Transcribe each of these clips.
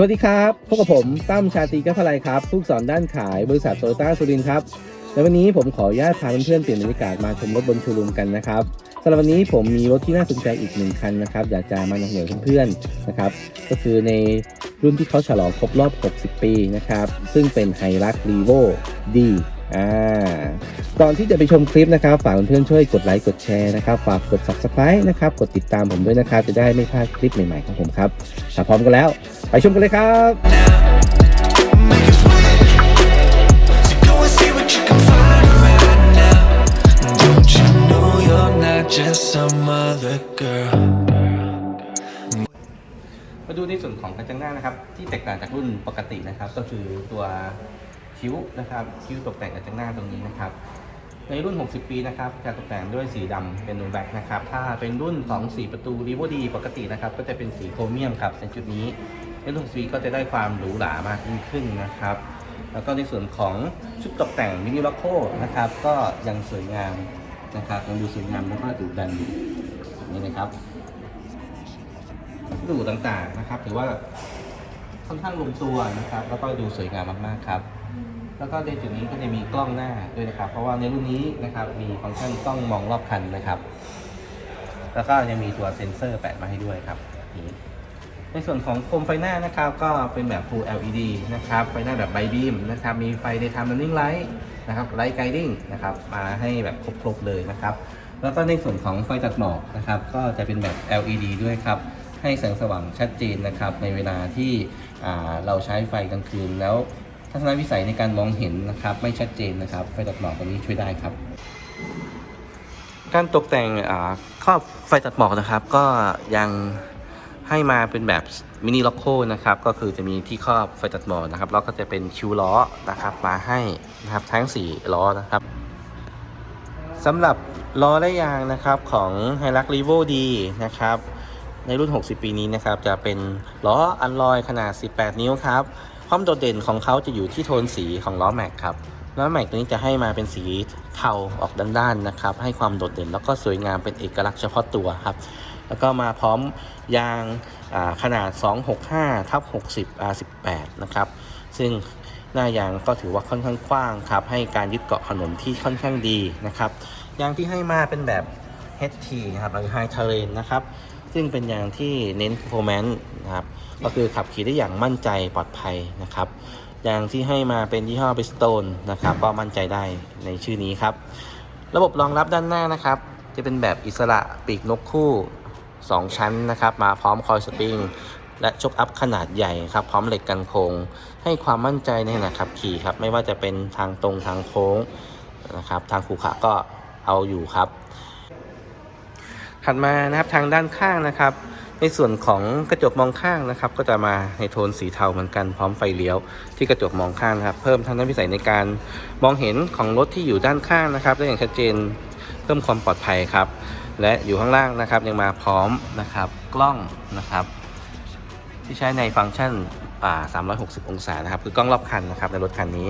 สวัสดีครับพบกับผมตั้มชาตรีกัพลายครับ ผู้สอนด้านขายบริษัทโตโยต้าสุรินครับ และวันนี้ผมขออนุญาตพาเพื่อนๆเปลี่ยนบรรยากาศมาชมรถบนชูรูมกันนะครับสำหรับวันนี้ผมมีรถที่น่าสนใจอีกหนึ่งคันนะครับ อยากจะมานำเสนอเพื่อนๆนะครับ ก็คือในรุ่นที่เขาฉลองครบรอบ 60 ปีนะครับ ซึ่งเป็นไฮรักรีโวดี อ่าก่อนที่จะไปชมคลิปนะครับ ฝากเพื่อนๆช่วยกดไลค์กดแชร์นะครับ ฝากกด subscribe นะครับ กดติดตามผมด้วยนะครับ จะได้ไม่พลาดคลิปใหม่ๆของผมครับถ้าพร้อมกันแล้ว ไปชมกันเลยครับมาดูในส่วนของกระจังหน้านะครับ ที่แตกต่างจากรุ่นปกตินะครับ ก็คือตัว คิ้วนะครับ คิ้วตกแต่งกระจังหน้าตรงนี้นะครับ ในรุ่น 60 ปีนะครับจะตกแต่งด้วยสีดำเป็นนูแบ็กนะครับ ถ้าเป็นรุ่นของสีประตูรีโวดีปกตินะครับ ก็จะเป็นสีโครเมียมครับในจุดนี้ในรุ่นสีก็จะได้ความหรูหรามากยิ่งขึ้นนะครับ แล้วก็ในส่วนของชุดตกแต่งมินิล็อกโคนะครับ ก็ยังสวยงามนะครับยังดูสวยงามแล้วก็ดูดันอยู่นี่นะครับดุต่างๆนะครับ ถือว่า ค่อนข้างลงตัวนะครับ แล้วก็ดูสวยงามมากๆครับ แล้วก็ในจุดนี้ก็จะมีกล้องหน้าด้วยนะครับ เพราะว่าในรุ่นนี้นะครับมีฟังก์ชันกล้องมองรอบคันนะครับ แล้วก็ยังมีตัวเซ็นเซอร์แปะมาให้ด้วยครับนี่ในส่วนของโคมไฟหน้านะครับก็เป็นแบบ Full LED นะครับไฟหน้าแบบไบบีมนะครับมีไฟ Daytime Running Light นะครับ Light Guiding นะครับมาให้แบบครบๆเลยนะครับ แล้วก็ในส่วนของไฟตัดหมอกนะครับก็จะเป็นแบบ LED ด้วยครับ ให้แสงสว่างชัดเจนนะครับ ในเวลาที่เราใช้ไฟกลางคืน แล้วทัศนวิสัยในการมองเห็นนะครับ ไม่ชัดเจนนะครับ ไฟตัดหมอกตัวนี้ช่วยได้ครับ การตกแต่งครอบไฟตัดหมอกนะครับ ก็ยังให้มาเป็นแบบมินิล็อกโคนะครับ ก็คือจะมีที่ครอบไฟตัดหมอกนะครับแล้วก็จะเป็นคิวล้อนะครับ มาให้นะครับทั้ง 4 ล้อนะครับสำหรับล้อและยางนะครับของ h i l u x r e v o D นะครับ ในรุ่น 60 ปีนี้นะครับ จะเป็นล้ออันลอยขนาด 18 นิ้วครับ ความโดดเด่นของเขาจะอยู่ที่โทนสีของล้อแม็กครับ ล้อแม็กตัวนี้จะให้มาเป็นสีเทาออกด้านๆนะครับ ให้ความโดดเด่นแล้วก็สวยงามเป็นเอกลักษณ์เฉพาะตัวครับ แล้วก็มาพร้อมยางอ่าขนาด 265ทับ60 R18 นะครับ ซึ่งหน้ายางก็ถือว่าค่อนข้างกว้างครับ ให้การยึดเกาะถนนที่ค่อนข้างดีนะครับ ยางที่ให้มาเป็นแบบ HT นะครับหรือ High Terrain นะครับ ซึ่งเป็นยางที่เน้น performance นะครับ ก็คือขับขี่ได้อย่างมั่นใจปลอดภัยนะครับยางที่ให้มาเป็นยี่ห้อ Bridgestone นะครับ ก็มั่นใจได้ในชื่อนี้ครับ ระบบรองรับด้านหน้านะครับ จะเป็นแบบอิสระปีกนกคู่ 2 ชั้นนะครับ มาพร้อมคอยสปริงและชกอัพขนาดใหญ่ครับ พร้อมเหล็กกันโค้งให้ความมั่นใจในขณะขับขี่ครับ ไม่ว่าจะเป็นทางตรงทางโค้งนะครับ ทางขรุขระก็เอาอยู่ครับ ถัดมานะครับทางด้านข้างนะครับ ในส่วนของกระจกมองข้างนะครับ ก็จะมาในโทนสีเทาเหมือนกันพร้อมไฟเลี้ยว ที่กระจกมองข้างครับ เพิ่มทัศนวิสัยในการมองเห็นของรถที่อยู่ด้านข้างนะครับได้อย่างชัดเจนเพิ่มความปลอดภัยครับ และอยู่ข้างล่างนะครับยังมาพร้อมนะครับ กล้องนะครับ ที่ใช้ในฟังก์ชันอ่า 360 องศานะครับ คือกล้องรอบคันนะครับในรถคันนี้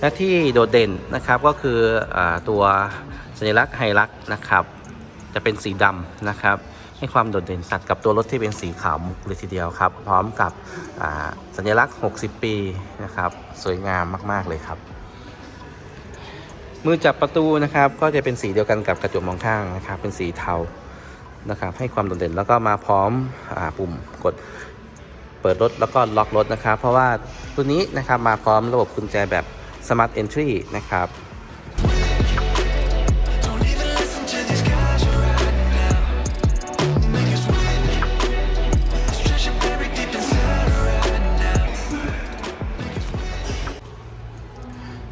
และที่โดดเด่นนะครับก็คืออตัวสัญลักษณ์ไฮลักนะครับ จะเป็นสีดำนะครับ ให้ความโดดเด่นตัดกับตัวรถที่เป็นสีขาวมุกเลยทีเดียวครับ พร้อมกับสัญลักษณ์ 60 ปีนะครับ สวยงามมากๆเลยครับ มือจับประตูนะครับ ก็จะเป็นสีเดียวกันกับกระจกมองข้างนะครับ เป็นสีเทานะครับให้ความโดดเด่นแล้วก็มาพร้อมอปุ่มกดเปิดรถแล้วก็ล็อกรถนะครับ เพราะว่าตัวนี้นะครับมาพร้อมระบบกุญแจแบบ Smart Entry นะครับ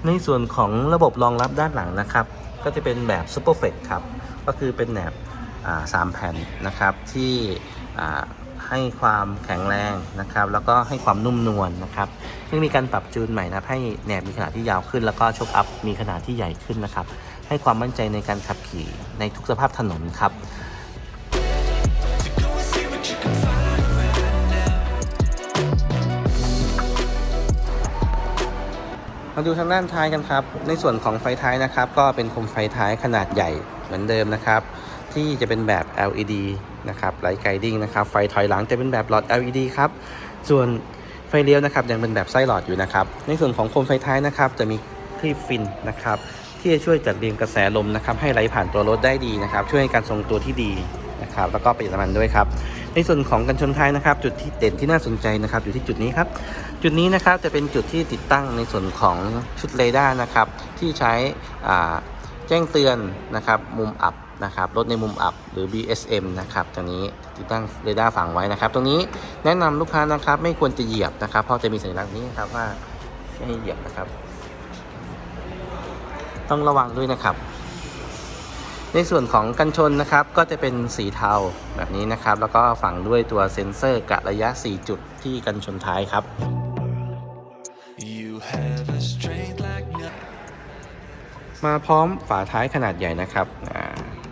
ในส่วนของระบบรองรับด้านหลังนะครับ ก็จะเป็นแบบ Super f l e x ครับ ก็คือเป็นแบบสามแผ่นนะครับที่ให้ความแข็งแรงนะครับ แล้วก็ให้ความนุ่มนวลนะครับ ซึ่งมีการปรับจูนใหม่นะให้แหนบมีขนาดที่ยาวขึ้น แล้วก็ชกอัพมีขนาดที่ใหญ่ขึ้นนะครับ ให้ความมั่นใจในการขับขี่ในทุกสภาพถนนครับ มาดูทางด้านท้ายกันครับ ในส่วนของไฟท้ายนะครับ ก็เป็นโคมไฟท้ายขนาดใหญ่เหมือนเดิมนะครับ ที่จะเป็นแบบ LED นะครับไลท์ไกดิ้งนะครับ ไฟถอยหลังจะเป็นแบบหลอด LED ครับ ส่วนไฟเลี้ยวนะครับยังเป็นแบบไส้หลอดอยู่นะครับ ในส่วนของโคมไฟท้ายนะครับ จะมีคลีปฟินนะครับ ที่จะช่วยจัดเรียงกระแสลมนะครับ ให้ไหลผ่านตัวรถได้ดีนะครับ ช่วยให้การทรงตัวที่ดีนะครับ แล้วก็ประหยัดน้ำมันด้วยครับ ในส่วนของกันชนท้ายนะครับ จุดที่เด่นที่น่าสนใจนะครับ อยู่ที่จุดนี้ครับ จุดนี้นะครับจะเป็นจุดที่ติดตั้งในส่วนของชุดเรดาร์นะครับ ที่ใช้แจ้งเตือนนะครับ มุมอับนะครับรถในมุมอับหรือ BSM นะครับตรงนี้ติดตั้งเรดาร์ฝังไว้นะครับ ตรงนี้แนะนำลูกค้านะครับ ไม่ควรจะเหยียบนะครับ เพราะจะมีสัญลักษณ์นี้นะครับว่าไม่ให้เหยียบนะครับ ต้องระวังด้วยนะครับ ในส่วนของกันชนนะครับก็จะเป็นสีเทาแบบนี้นะครับ แล้วก็ฝังด้วยตัวเซ็นเซอร์กะระยะ 4 จุดที่กันชนท้ายครับ You have a strength like no มาพร้อมฝาท้ายขนาดใหญ่นะครับอ่า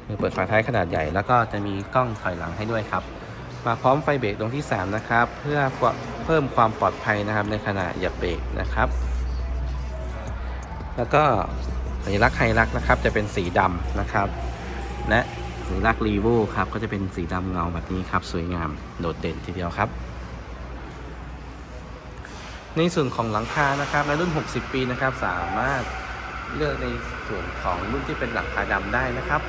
มือเปิดฝาท้ายขนาดใหญ่ แล้วก็จะมีกล้องถอยหลังให้ด้วยครับ มาพร้อมไฟเบรกดวงที่ 3 นะครับ เพื่อเพิ่มความปลอดภัยนะครับในขณะเหยียบเบรกนะครับ แล้วก็สัญลักษณ์ไฮรักนะครับจะเป็นสีดำนะครับ และสัญลักษณ์รีโวครับ ก็จะเป็นสีดำเงาแบบนี้ครับ สวยงามโดดเด่นทีเดียวครับ ในส่วนของหลังคานะครับในรุ่น 60 ปีนะครับ สามารถเลือกในส่วนของรุ่นที่เป็นหลังคาดำได้นะครับ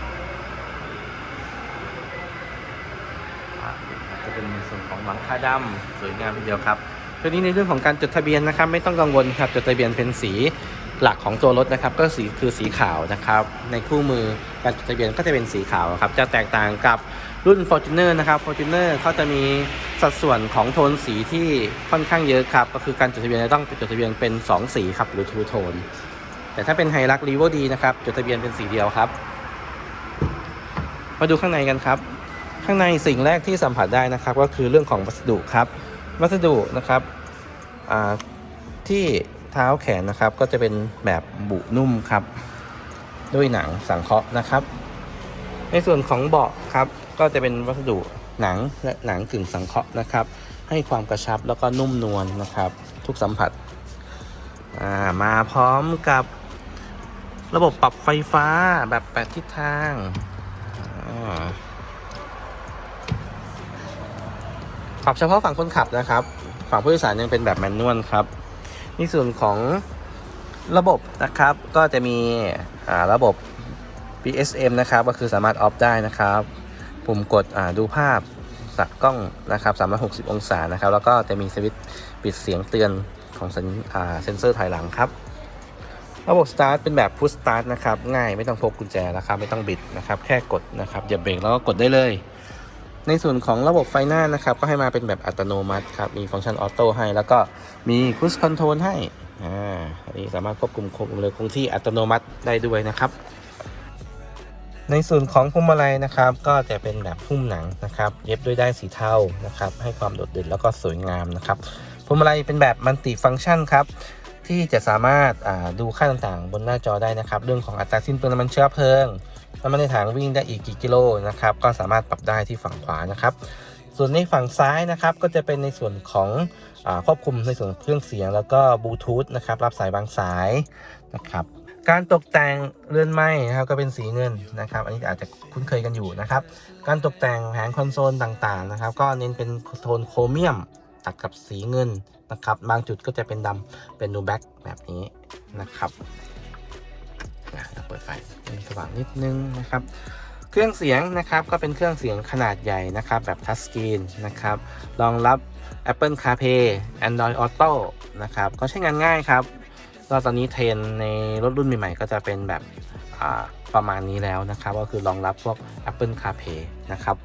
จะเป็นในส่วนของหลังคาดำสวยงามทีเดียวครับตัวนี้ในเรื่องของการจดทะเบียนนะครับ ไม่ต้องกังวลครับจดทะเบียนเป็นสี หลักของตัวรถนะครับก็สีคือสีขาวนะครับ ในคู่มือการจดทะเบียนก็จะเป็นสีขาวครับจะแตกต่างกับรุ่น Fortuner นะครับ Fortuner เขาจะมีสัดส่วนของโทนสีที่ค่อนข้างเยอะครับ ก็คือการจดทะเบียนจะต้องจดทะเบียนเป็น 2 สีครับหรือ two tone แต่ถ้าเป็นไฮรักรีโวดีนะครับจดทะเบียนเป็นสีเดียวครับ มาดูข้างในกันครับ ข้างในสิ่งแรกที่สัมผัสได้นะครับ ก็คือเรื่องของวัสดุครับ วัสดุนะครับที่ เท้าแขนนะครับ ก็จะเป็นแบบบุนุ่มครับ ด้วยหนังสังเคราะห์นะครับ ในส่วนของเบาะครับ ก็จะเป็นวัสดุหนังและหนังกึ่งสังเคราะห์นะครับ ให้ความกระชับแล้วก็นุ่มนวลนะครับ ทุกสัมผัสามาพร้อมกับระบบปรับไฟฟ้าแบบแปดทิศทางปรับเฉพาะฝั่งคนขับนะครับ ฝั่งผู้โดยสารยังเป็นแบบแมนนวลครับ ในส่วนของระบบนะครับ ก็จะมีระบบ BSM นะครับ ก็คือสามารถออฟได้นะครับ ปุ่มกดดูภาพจากกล้องนะครับ 360 องศานะครับ แล้วก็จะมีสวิตช์ปิดเสียงเตือนของเซ็นเซอร์ถอยหลังครับ ระบบ Start เป็นแบบ Push Start นะครับ ง่ายไม่ต้องพกกุญแจแล้วครับ ไม่ต้องบิดนะครับ แค่กดนะครับอย่าเบรกแล้วก็กดได้เลย ในส่วนของระบบไฟหน้านะครับ ก็ให้มาเป็นแบบอัตโนมัติครับ มีฟังก์ชันออโต้ให้ แล้วก็มี Cruise Control ให้ อ่า อันนี้สามารถควบคุมความเร็วคงที่อัตโนมัติได้ด้วยนะครับ ในส่วนของพวงมาลัยนะครับ ก็จะเป็นแบบหุ้มหนังนะครับ เย็บด้วยด้ายสีเทานะครับ ให้ความโดดเด่นแล้วก็สวยงามนะครับ พวงมาลัยเป็นแบบมัลติฟังก์ชันครับ ที่จะสามารถอ่าดูค่าต่างๆ บนหน้าจอได้นะครับ เรื่องของอัตราสิ้นเปลืองน้ำมันเชื้อเพลิง น้ำมันในถังวิ่งได้อีกกี่กิโลนะครับ ก็สามารถปรับได้ที่ฝั่งขวานะครับ ส่วนในฝั่งซ้ายนะครับ ก็จะเป็นในส่วนของอควบคุมในส่วนเครื่องเสียงแล้วก็บลูทูธนะครับ รับสายบางสายนะครับ การตกแต่งเรือนไม้นะครับก็เป็นสีเงินนะครับ อันนี้อาจจะคุ้นเคยกันอยู่นะครับ การตกแต่งแผงคอนโซลต่างๆนะครับ ก็เน้นเป็นโทนโครเมียมตัดกับสีเงินนะครับ บางจุดก็จะเป็นดำเป็นนูแบ็กแบบนี้นะครับ ไฟสว่างนิดนึงนะครับ เครื่องเสียงนะครับก็เป็นเครื่องเสียงขนาดใหญ่นะครับแบบทัชสกรีนนะครับรองรับ Apple CarPlay Android Auto นะครับก็ใช้งานง่ายครับก็ตอนนี้เทรนในรถรุ่นใหม่ๆก็จะเป็นแบบประมาณนี้แล้วนะครับ ก็คือรองรับพวก Apple CarPlay นะครับ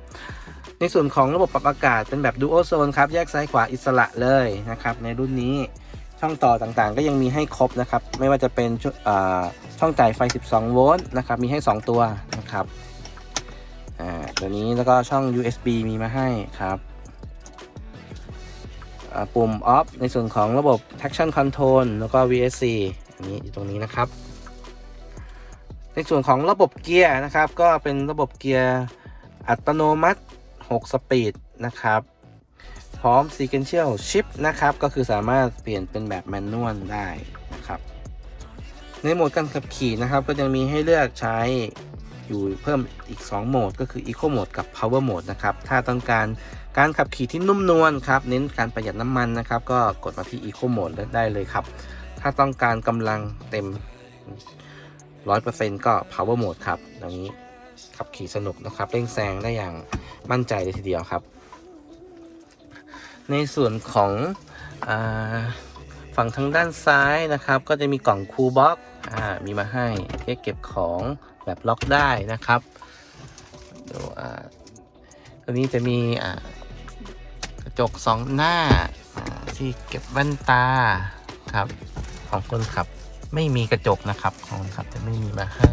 ในส่วนของระบบปรับอากาศเป็นแบบ Dual Zone ครับ แยกซ้ายขวาอิสระเลยนะครับ ในรุ่นนี้ ช่องต่อต่างๆ ก็ยังมีให้ครบนะครับ ไม่ว่าจะเป็นช่วอ่าช่องจ่ายไฟ 12 โวลต์นะครับ มีให้ 2 ตัวนะครับตัวนี้แล้วก็ช่อง USB มีมาให้ครับปุ่ม off ในส่วนของระบบ traction control แล้วก็ VSC อันนี้อยู่ตรงนี้นะครับ ในส่วนของระบบเกียร์นะครับ ก็เป็นระบบเกียร์อัตโนมัติ 6 สปีดนะครับ พร้อม sequential shift นะครับ ก็คือสามารถเปลี่ยนเป็นแบบแมนนวลได้นะครับ ในโหมดการขับขี่นะครับ ก็ยังมีให้เลือกใช้อยู่เพิ่มอีก 2 โหมด ก็คือ Eco Mode กับ Power Mode นะครับ ถ้าต้องการการขับขี่ที่นุ่มนวลครับ เน้นการประหยัดน้ำมันนะครับ ก็กดมาที่ Eco Mode ได้เลยครับ ถ้าต้องการกำลังเต็ม 100%ก็ Power Mode ครับอย่างนี้ขับขี่สนุกนะครับ เร่งแซงได้อย่างมั่นใจเลยทีเดียวครับ ในส่วนของอฝั่งทางด้านซ้ายนะครับ ก็จะมีกล่องคูลบ็อกมีมาให้เพื่อเก็บของแบบล็อกได้นะครับดี๋ยวอ่าตัวนี้จะมีอ่ากระจกสองหน้าอ่าที่เก็บแว่นตาครับของคนขับไม่มีกระจกนะครับ ของคนขับจะไม่มีมาให้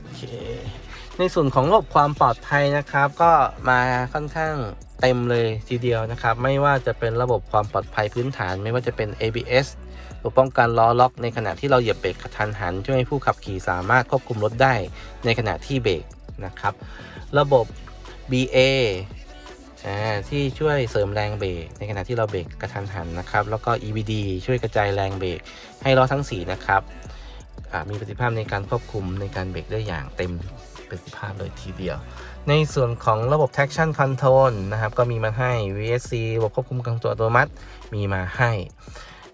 โอเคในส่วนของระบบความปลอดภัยนะครับ ก็มาค่อนข้าง เต็มเลยทีเดียวนะครับ ไม่ว่าจะเป็นระบบความปลอดภัยพื้นฐาน ไม่ว่าจะเป็น ABS ตัวป้องกันล้อล็อกในขณะที่เราเหยียบเบรกกระทันหัน ช่วยให้ผู้ขับขี่สามารถควบคุมรถได้ในขณะที่เบรกนะครับ ระบบ BA ที่ช่วยเสริมแรงเบรกในขณะที่เราเบรกกระทันหันนะครับ แล้วก็ EBD ช่วยกระจายแรงเบรกให้ล้อทั้ง 4 นะครับมีประสิทธิภาพในการควบคุมในการเบรกได้อย่างเต็ม ประสิทธิภาพเลยทีเดียว ในส่วนของระบบ traction control นะครับ ก็มีมาให้ VSC ระบบควบคุมการตัวอัตโนมัติ มีมาให้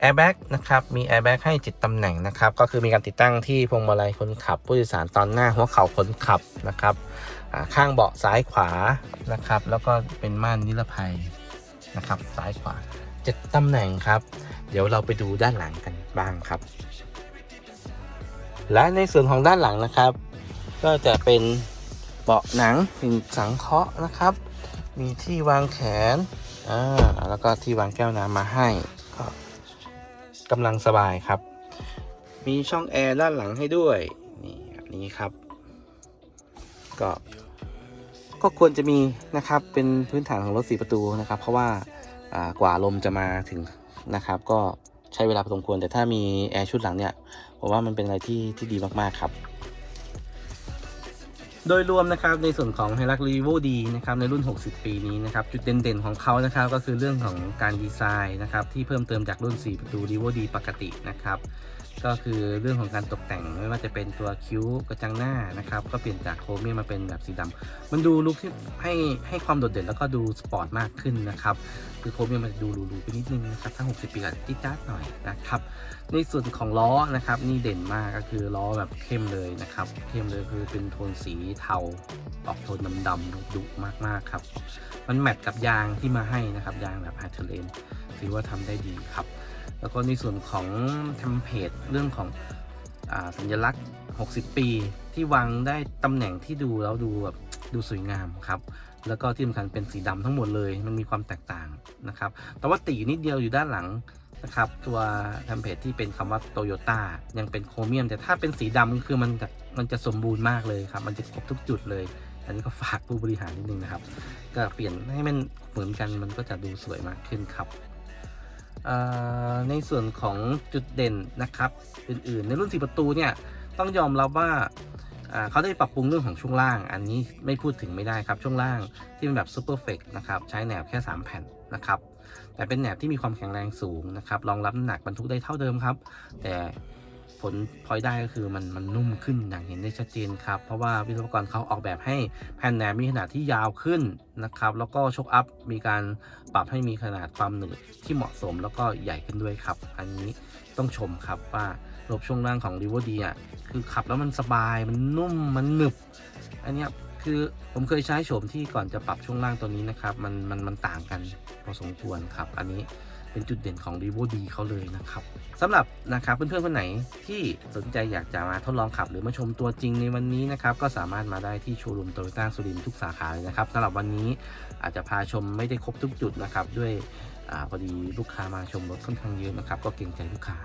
airbag นะครับ มี airbag ให้7ตตำแหน่งนะครับ ก็คือมีการติดตั้งที่พวงมาลัยคนขับ ผู้โดยสารตอนหน้าหัวเข่าคนขับนะครับ ข้างเบาะซ้ายขวานะครับ แล้วก็เป็นม่านนิรภัยนะครับ ซ้ายขวา7ตำแหน่งครับ เดี๋ยวเราไปดูด้านหลังกันบ้างครับและในส่วนของด้านหลังนะครับ ก็จะเป็นเบาะหนังสิ่งสังเคราะห์นะครับ มีที่วางแขนอ่าแล้วก็ที่วางแก้วน้ำมาให้ก็กำลังสบายครับ มีช่องแอร์ด้านหลังให้ด้วยนี่แบบนี้ครับ ก็ก็ควรจะมีนะครับเป็นพื้นฐานของรถสีประตูนะครับ เพราะว่าอ่ากว่าลมจะมาถึงนะครับ ก็ใช้เวลาพอสมควรแต่ถ้ามีแอร์ชุดหลังเนี่ยผมว่ามันเป็นอะไรที่ที่ดีมากๆครับ โดยรวมนะครับในส่วนของ h i l u x r e v o D นะครับในรุ่น 60 ปีนี้นะครับจุดเด่นๆของเขานะครับก็คือเรื่องของการดีไซน์นะครับที่เพิ่มเติมจากรุ่น 4 ประตู r e v o D ปกตินะครับ ก็คือเรื่องของการตกแต่งไม่ว่าจะเป็นตัวคิ้วกระจังหน้านะครับ ก็เปลี่ยนจากโครเมียมมาเป็นแบบสีดำมันดูลุคที่ให้ให้ความโดดเด่นแล้วก็ดูสปอร์ตมากขึ้นนะครับ คือโครเมียมมันดูหรูๆไปนิดนึงนะครับถ้า 60 ปีก็จิ๊ดจ๊าดหน่อยนะครับ ในส่วนของล้อนะครับนี่เด่นมากก็คือล้อแบบเข้มเลยนะครับ เข้มเลยคือเป็นโทนสีเทาออกโทนดำๆดุมากๆครับ มันแมทกับยางที่มาให้นะครับยางแบบไฮเทเลนถือว่าทำได้ดีครับ แล้วก็ในส่วนของเทมเพลตเรื่องของอสัญลักษณ์ 60 ปีที่วางได้ตำแหน่งที่ดูแล้วดูแบบดูสวยงามครับ แล้วก็ที่สำคัญเป็นสีดำทั้งหมดเลยมันมีความแตกต่างนะครับ แต่ว่าตีนิดเดียวอยู่ด้านหลังนะครับตัวเทมเพลตที่เป็นคำว่าโตโยต้ายังเป็นโครเมียม แต่ถ้าเป็นสีดำคือมันจะมันจะสมบูรณ์มากเลยครับ มันจะครบทุกจุดเลย อันนี้ก็ฝากผู้บริหารนิดนึงนะครับ ก็เปลี่ยนให้มันเหมือนกันมันก็จะดูสวยมากขึ้นครับ ในส่วนของจุดเด่นนะครับอื่นๆ ในรุ่น 4 ประตูเนี่ยต้องยอมรับว่าเขาได้ปรับปรุงเรื่องของช่วงล่าง อันนี้ไม่พูดถึงไม่ได้ครับช่วงล่างที่เป็นแบบซูเปอร์เฟกนะครับใช้แหนบแค่ 3 แผ่นนะครับแต่เป็นแหนบที่มีความแข็งแรงสูงนะครับรองรับน้ำหนักบรรทุกได้เท่าเดิมครับ แต่ ผลพลอยได้ก็คือมันมันนุ่มขึ้นอย่างเห็นได้ชัดเจนครับ เพราะว่าวิศวกรเขาออกแบบให้แผ่นแหนบมีขนาดที่ยาวขึ้นนะครับ แล้วก็ชกอัพมีการปรับให้มีขนาดความหนืดที่เหมาะสมแล้วก็ใหญ่ขึ้นด้วยครับ อันนี้ต้องชมครับว่าระบบช่วงล่างของ r ี v o d อะคือขับแล้วมันสบายมันนุ่มมันหนึบ อันนี้คือผมเคยใช้โฉมที่ก่อนจะปรับช่วงล่างตัวนี้นะครับ มันมันมันต่างกันพอสมควรครับ อันนี้ เป็นจุดเด่นของ r ี v o d เขาเลยนะครับสำหรับนะครับเพื่อนๆคนไหนที่สนใจอยากจะมาทดลองขับหรือมาชมตัวจริงในวันนี้นะครับก็สามารถมาได้ที่โชว์รูมโตโยต้าสุรินทร์ทุกสาขาเลยนะครับสำหรับวันนี้อาจจะพาชมไม่ได้ครบทุกจุดนะครับด้วย อาพอดีลูกค้ามาชมรถค่อนข้างเยอะนะครับ ก็เกรงใจลูกค้า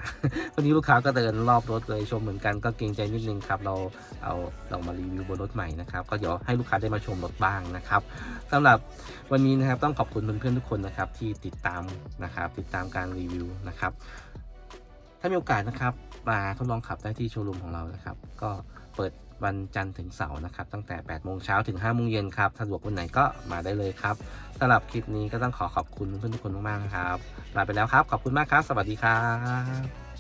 วันนี้ลูกค้าก็เดินรอบรถเลยชมเหมือนกันก็เกรงใจนิดนึงครับ เราเอาเรามารีวิวบนรถใหม่นะครับ ก็เดี๋ยวให้ลูกค้าได้มาชมรถบ้างนะครับสำหรับวันนี้นะครับต้องขอบคุณเพื่อนๆทุกคนนะครับ ที่ติดตามนะครับ ติดตามการรีวิวนะครับ ถ้ามีโอกาสนะครับมาทดลองขับได้ที่โชว์รูมของเรานะครับ ก็เปิด วันจันทร์ถึงเสาร์นะครับ ตั้งแต่ 8 โมงเช้าถึง 5 โมงเย็นครับ สะดวกวันไหนก็มาได้เลยครับสำหรับคลิปนี้ก็ต้องขอขอบคุณเพื่อนทุกคนมากๆนะครับ ลาไปแล้วครับ ขอบคุณมากครับ สวัสดีครับ